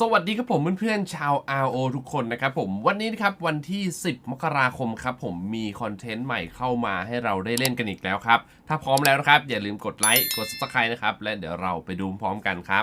สวัสดีครับผมเพื่อนๆชาว RO ทุกคนนะครับผมวันนี้นะครับวันที่ 10 มกราคมครับผมมีคอนเทนต์ใหม่เข้ามาให้เราได้เล่นกันอีกแล้วครับ ถ้าพร้อมแล้วนะครับ อย่าลืมกดไลค์กด subscribe นะครับ และเดี๋ยวเราไปดูพร้อมกันครับ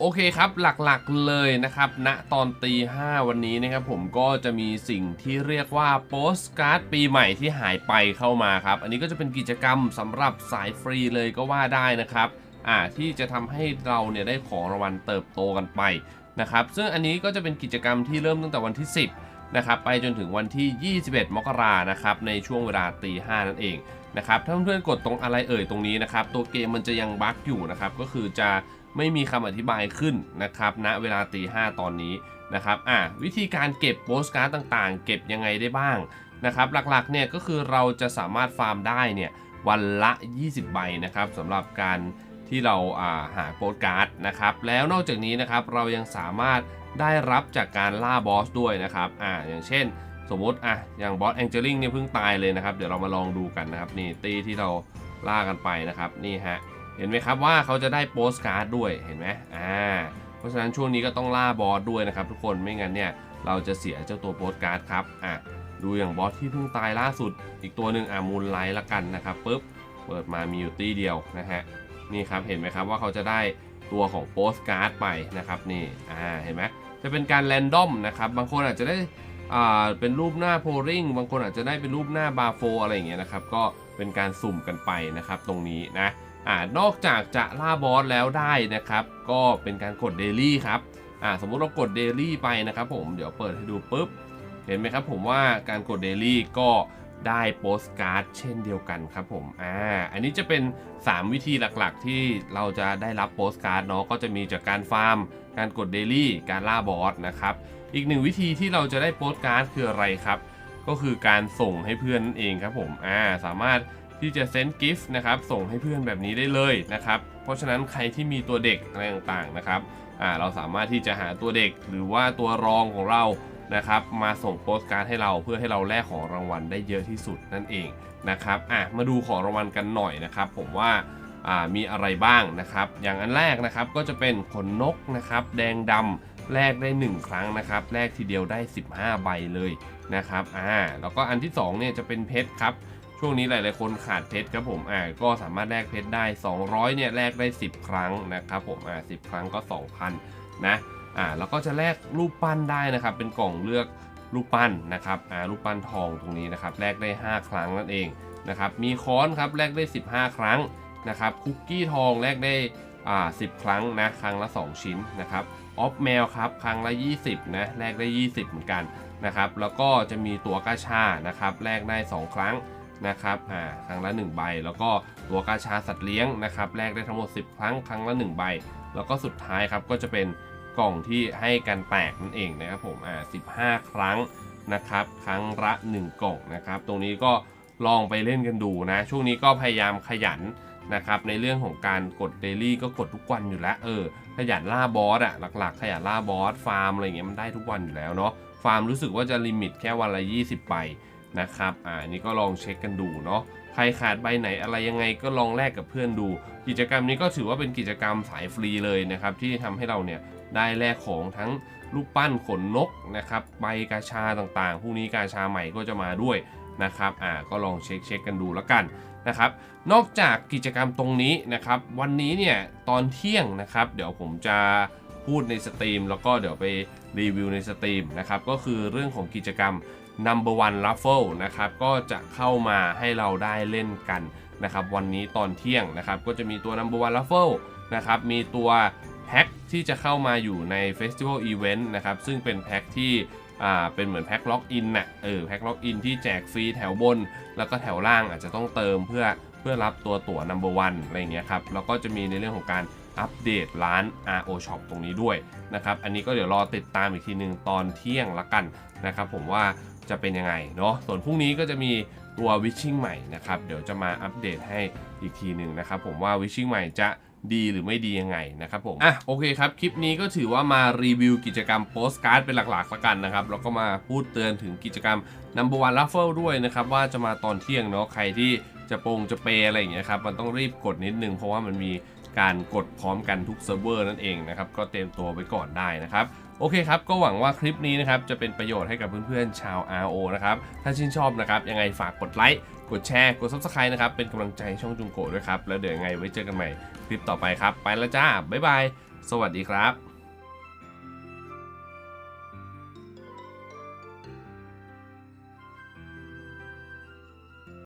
โอเคครับหลักๆเลยนะครับณตอนตีห้าวันนี้นะครับผมก็จะมีสิ่งที่เรียกว่าโปสการ์ดปีใหม่ที่หายไปเข้ามาครับ อันนี้ก็จะเป็นกิจกรรมสำหรับสายฟรีเลยก็ว่าได้นะครับอ่าที่จะทำให้เราเนี่ยได้ของรางวัลเติบโตกันไปนะครับซึ่งอันนี้ก็จะเป็นกิจกรรมที่เริ่มตั้งแต่วันที่ 10นะครับไปจนถึงวันที่ 21 มกรานะครับในช่วงเวลาตีห้านั่นเองนะครับถ้าเพื่อนๆกดตรงอะไรเอ่ยตรงนี้นะครับตัวเกมมันจะยังบั๊กอยู่นะครับก็คือจะ ไม่มีคำอธิบายขึ้นนะครับณเวลาตีห้าตอนนี้นะครับอะวิธีการเก็บโปสการ์ดต่างๆ เก็บยังไงได้บ้างนะครับหลักๆเนี่ยก็คือเราจะสามารถฟาร์มได้เนี่ยวันละ 20 ใบนะครับสำหรับการที่เราอ่าหาโปสการ์ดนะครับแล้วนอกจากนี้นะครับเรายังสามารถได้รับจากการล่าบอสด้วยนะครับอ่าอย่างเช่น สมมติอะอย่างบอสแองเจลิงเนี่ยเพิ่งตายเลยนะครับ เดี๋ยวเรามาลองดูกันนะครับนี่ตีที่เราล่ากันไปนะครับนี่ฮะ เห็นไหมครับว่าเขาจะได้โปสการ์ดด้วยเห็นไหมอ่าเพราะฉะนั้นช่วงนี้ก็ต้องล่าบอสด้วยนะครับทุกคนไม่งั้นเนี่ยเราจะเสียเจ้าตัวโปสการ์ดครับอะดูอย่างบอสที่เพิ่งตายล่าสุด อีกตัวหนึ่งอะมูลไลท์ละกันนะครับปุ๊บเปิดมามีอยู่ตีเดียวนะฮะนี่ครับเห็นไหมครับว่าเขาจะได้ตัวของโปสการ์ดไปนะครับนี่อ่าเห็นไหมจะเป็นการแรนดอมนะครับบางคนอาจจะได้อ่าเป็นรูปหน้าโพลิงบางคนอาจจะได้เป็นรูปหน้าบาโฟอะไรอย่างเงี้ยนะครับก็เป็นการสุ่มกันไปนะครับตรงนี้นะ อ่านอกจากจะล่าบอสแล้วได้นะครับ ก็เป็นการกดเดลี่ครับอ่าสมมุติเรากดเดลี่ไปนะครับผมเดี๋ยวเปิดให้ดูปุ๊บ เห็นไหมครับผมว่าการกดเดลี่ก็ได้โปสการ์ดเช่นเดียวกันครับผมอ่าอันนี้จะเป็น 3 วิธีหลักๆ ที่เราจะได้รับโปสการ์ดเนาะก็จะมีจากการฟาร์ม การกดเดลี่การล่าบอสนะครับอีกหนึ่งวิธีที่เราจะได้โปสการ์ดคืออะไรครับ ก็คือการส่งให้เพื่อนนั่นเองครับผมอ่าสามารถ ที่จะเซ็นกิฟต์นะครับส่งให้เพื่อนแบบนี้ได้เลยนะครับ เพราะฉะนั้นใครที่มีตัวเด็กอะไรต่างๆนะครับอ่าเราสามารถที่จะหาตัวเด็กหรือว่าตัวรองของเรานะครับมาส่งโปสการ์ดให้เราเพื่อให้เราแลกของรางวัลได้เยอะที่สุดนั่นเองนะครับอะมาดูของรางวัลกันหน่อยนะครับ ผมว่าอ่ามีอะไรบ้างนะครับ อย่างอันแรกนะครับก็จะเป็นขนนกนะครับ แดงดำแลกได้ 1 ครั้งนะครับแลกทีเดียวได้ 15 ใบเลยนะครับอ่าแล้วก็อันที่สองเนี่ยจะเป็นเพชรครับ ช่วงนี้หลาย ๆ คนขาดเพชรครับผม อ่า ก็สามารถแลกเพชรได้ 200 เนี่ยแลกได้ 10 ครั้งนะครับผม อ่า 10 ครั้งก็ 2,000 นะ อ่า แล้วก็จะแลกรูปปั้นได้นะครับ เป็นกล่องเลือกรูปปั้นนะครับ อ่า รูปปั้นทองตรงนี้นะครับ แลกได้ 5 ครั้งนั่นเองนะครับ มีค้อนครับ แลกได้ 15 ครั้งนะครับ คุกกี้ทองแลกได้ อ่า 10 ครั้งนะ ครั้งละ 2 ชิ้นนะครับ ออฟแมวครับ ครั้งละ 20 นะ แลกได้ 20 เหมือนกันนะครับ แล้วก็จะมีตัวกาชา นะครับ แลกได้ 2 ครั้ง นะครับอ่าครั้งละ 1 ใบ แล้วก็ตัวกาชาสัตว์เลี้ยงนะครับแลกได้ทั้งหมด 10 ครั้งครั้งละ 1 ใบ แล้วก็สุดท้ายครับก็จะเป็นกล่องที่ให้กันแตกนั่นเองนะครับผมอ่า15 ครั้งนะครับครั้งละ 1 กล่องนะครับตรงนี้ก็ลองไปเล่นกันดูนะช่วงนี้ก็พยายามขยันนะครับในเรื่องของการกดเดลี่ก็กดทุกวันอยู่แล้วเออขยันล่าบอสอะหลักๆ ขยันล่าบอสฟาร์มอะไรเงี้ยมันได้ทุกวันอยู่แล้วเนาะฟาร์มรู้สึกว่าจะลิมิตแค่วันละ 20ใบ นะครับอ่านี้ก็ลองเช็คกันดูเนาะใครขาดใบไหนอะไรยังไงก็ลองแลกกับเพื่อนดู กิจกรรมนี้ก็ถือว่าเป็นกิจกรรมสายฟรีเลยนะครับที่ทำให้เราเนี่ยได้แลกของทั้งรูปปั้นขนนกนะครับใบกาชาต่างๆพรุ่งนี้กาชาใหม่ก็จะมาด้วยนะครับอ่าก็ลองเช็คเช็คกันดูแล้วกันนะครับ นอกจากกิจกรรมตรงนี้นะครับ วันนี้เนี่ยตอนเที่ยงนะครับ เดี๋ยวผมจะพูดในสตรีมแล้วก็เดี๋ยวไปรีวิวในสตรีมนะครับ ก็คือเรื่องของกิจกรรม Number One Raffle นะครับก็จะเข้ามาให้เราได้เล่นกันนะครับวันนี้ตอนเที่ยงนะครับก็จะมีตัว Number One Raffle นะครับมีตัวแพ็คที่จะเข้ามาอยู่ใน Festival Event นะครับซึ่งเป็นแพ็คที่อ่าเป็นเหมือนแพ็คล็อกอินน่ะเออแพ็คล็อกอินที่แจกฟรีแถวบน แล้วก็แถวล่างอาจจะต้องเติมเพื่อเพื่อรับตัวตั๋ว Number One อะไรเงี้ยครับแล้วก็จะมีในเรื่องของการอัปเดตร้าน RO Shop ตรงนี้ด้วยนะครับ อันนี้ก็เดี๋ยวรอติดตามอีกทีหนึ่งตอนเที่ยงละกันนะครับผมว่า จะเป็นยังไงเนาะส่วนพรุ่งนี้ก็จะมีตัววิชชิ่งใหม่นะครับเดี๋ยวจะมาอัปเดตให้อีกทีหนึ่งนะครับผมว่าวิชชิ่งใหม่จะดีหรือไม่ดียังไงนะครับผม อะโอเคครับ คลิปนี้ก็ถือว่ามารีวิวกิจกรรมโปสการ์ดเป็นหลักๆละกันนะครับ แล้วก็มาพูดเตือนถึงกิจกรรม Number One Raffle ด้วยนะครับ ว่าจะมาตอนเที่ยงเนาะใครที่จะปงจะเปอะไรอย่างเงี้ยครับ มันต้องรีบกดนิดนึงเพราะว่ามันมีการกดพร้อมกันทุกเซิร์ฟเวอร์นั่นเองนะครับ ก็เตรียมตัวไว้ก่อนได้นะครับ โอเคครับ ก็หวังว่าคลิปนี้นะครับ จะเป็นประโยชน์ให้กับเพื่อนๆ ชาว RO นะครับ ถ้าชื่นชอบนะครับ ยังไงฝากกดไลค์ กดแชร์ กด Subscribe นะครับ เป็นกำลังใจให้ช่องจุงโกด้วยครับ แล้วเดี๋ยวยังไงไว้เจอกันใหม่คลิปต่อไปครับ ไปแล้วจ้า บ๊ายบาย สวัสดีครับ